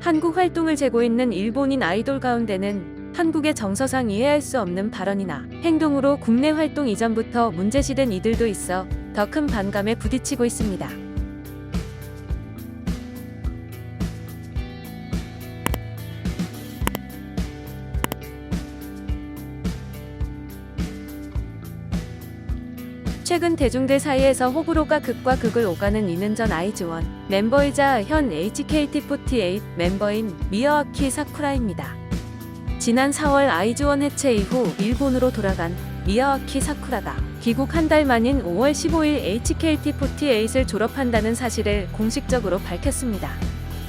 한국 활동을 재고 있는 일본인 아이돌 가운데는 한국의 정서상 이해할 수 없는 발언이나 행동으로 국내 활동 이전부터 문제시된 이들도 있어 더 큰 반감에 부딪히고 있습니다. 최근 대중들 사이에서 호불호가 극과 극을 오가는 이는 전 아이즈원 멤버이자 현 HKT48 멤버인 미야와키 사쿠라입니다. 지난 4월 아이즈원 해체 이후 일본으로 돌아간 미야와키 사쿠라가 귀국 한 달 만인 5월 15일 HKT48을 졸업한다는 사실을 공식적으로 밝혔습니다.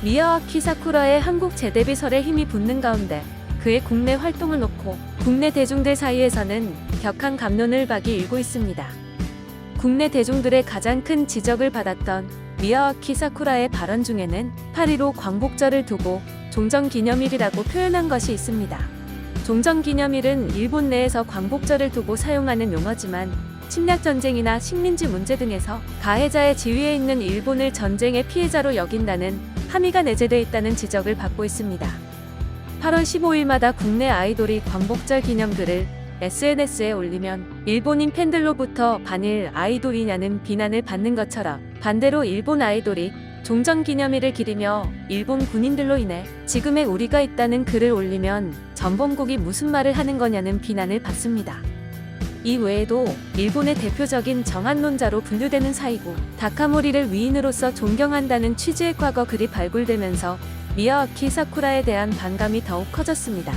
미야와키 사쿠라의 한국 재데뷔설에 힘이 붙는 가운데 그의 국내 활동을 놓고 국내 대중들 사이에서는 격한 감론을 박이 일고 있습니다. 국내 대중들의 가장 큰 지적을 받았던 미야와키 사쿠라의 발언 중에는 8.15 광복절을 두고 종전기념일이라고 표현한 것이 있습니다. 종전기념일은 일본 내에서 광복절을 두고 사용하는 용어지만 침략전쟁이나 식민지 문제 등에서 가해자의 지위에 있는 일본을 전쟁의 피해자로 여긴다는 함의가 내재돼 있다는 지적을 받고 있습니다. 8월 15일마다 국내 아이돌이 광복절 기념글을 SNS에 올리면 일본인 팬들로부터 반일 아이돌이냐는 비난을 받는 것처럼 반대로 일본 아이돌이 종전 기념일을 기리며 일본 군인들로 인해 지금의 우리가 있다는 글을 올리면 전범국이 무슨 말을 하는 거냐는 비난을 받습니다. 이 외에도 일본의 대표적인 정한론자로 분류되는 사이고 다카모리를 위인으로서 존경한다는 취지의 과거 글이 발굴되면서 미야와키 사쿠라에 대한 반감이 더욱 커졌습니다.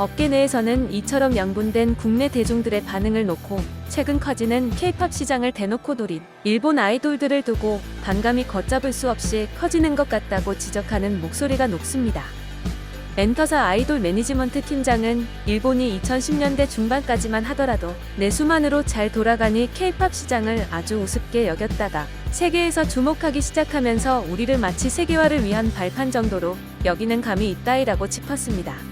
업계 내에서는 이처럼 양분된 국내 대중들의 반응을 놓고 최근 커지는 K-팝 시장을 대놓고 노린 일본 아이돌들을 두고 반감이 걷잡을 수 없이 커지는 것 같다고 지적하는 목소리가 높습니다. 엔터사 아이돌 매니지먼트 팀장은 일본이 2010년대 중반까지만 하더라도 내수만으로 잘 돌아가니 K-팝 시장을 아주 우습게 여겼다가 세계에서 주목하기 시작하면서 우리를 마치 세계화를 위한 발판 정도로 여기는 감이 있다이라고 짚었습니다.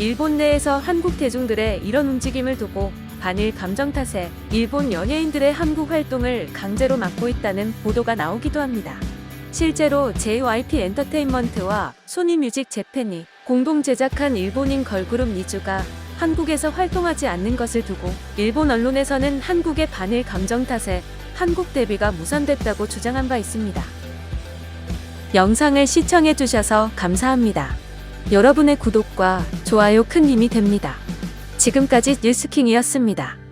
일본 내에서 한국 대중들의 이런 움직임을 두고 반일 감정 탓에 일본 연예인들의 한국 활동을 강제로 막고 있다는 보도가 나오기도 합니다. 실제로 JYP 엔터테인먼트와 소니 뮤직 재팬이 공동 제작한 일본인 걸그룹 니즈가 한국에서 활동하지 않는 것을 두고 일본 언론에서는 한국의 반일 감정 탓에 한국 데뷔가 무산됐다고 주장한 바 있습니다. 영상을 시청해 주셔서 감사합니다. 여러분의 구독과 좋아요 큰 힘이 됩니다. 지금까지 뉴스킹이었습니다.